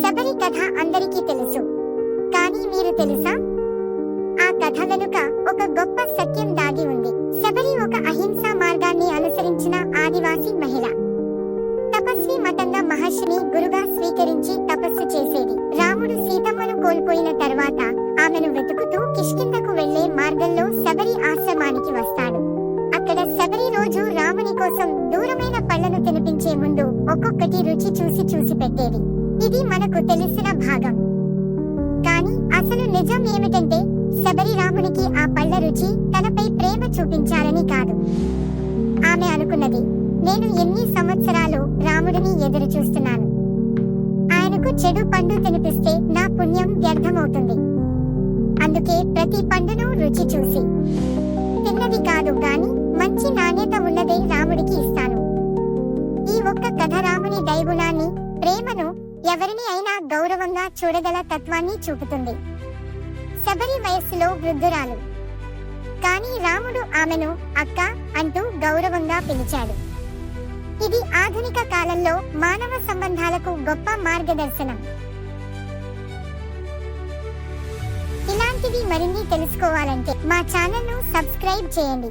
శబరి కథ అందరికీ తెలుసు. కానీ మీరు తెలుసా? ఆ కథ వెనుక ఒక గొప్ప సత్యం దాగి ఉంది. శబరి ఒక అహింసా మార్గాన్ని అనుసరించిన ఆదివాసీ మహిళ. తపస్వి మతంగా మహర్షిని గురుగా స్వీకరించి తపస్సు చేసేది. రాముడు సీతమ్మను కోల్పోయిన తర్వాత ఆమెను వెతుకుతూ కిష్కిందకు వెళ్ళే మార్గంలో శబరి ఆశ్రమానికి వస్తాడు. అక్కడ శబరి రోజు రాముని కోసం దూరమైన పళ్ళను తినిపించే ముందు ఒక్కొక్కటి రుచి చూసి చూసి పెట్టేది. ఇది మనకు తెలిసిన భాగం. కానీ అసలు నిజం ఏమిటంటే శబరి రామునికి ఆ పళ్ళ రుచి తనపై ప్రేమ చూపించాలని కాదు. ఆమె అనుకున్నది నేను ఎన్ని సంవత్సరాలు రాముడిని ఎదురు చూస్తున్నాను. ఆయనకు చెడు పండు తినిపిస్తే నా పుణ్యం వ్యర్థమవుతుంది. అందుకే ప్రతి పండును రుచి చూసి. తిన్నది కాదు గాని మంచి నాణ్యత ఉన్నదే రాముడికి ఇస్తాను. ఈ ఒక్క కథ రాముని దైగుణాన్ని ప్రేమను ఎవరిని అయినా గౌరవంగా చూడగల తత్వాన్ని చూపుతుంది. శబరి వయస్సులో వృద్ధురాలు. కానీ రాముడు ఆమెను అక్క అంటూ గౌరవంగా పిలిచాడు. ఇది ఆధునిక కాలంలో మానవ సంబంధాలకు గొప్ప మార్గదర్శనం. ఇలాంటివి మరిన్ని తెలుసుకోవాలంటే మా ఛానల్ను సబ్స్క్రైబ్ చేయండి.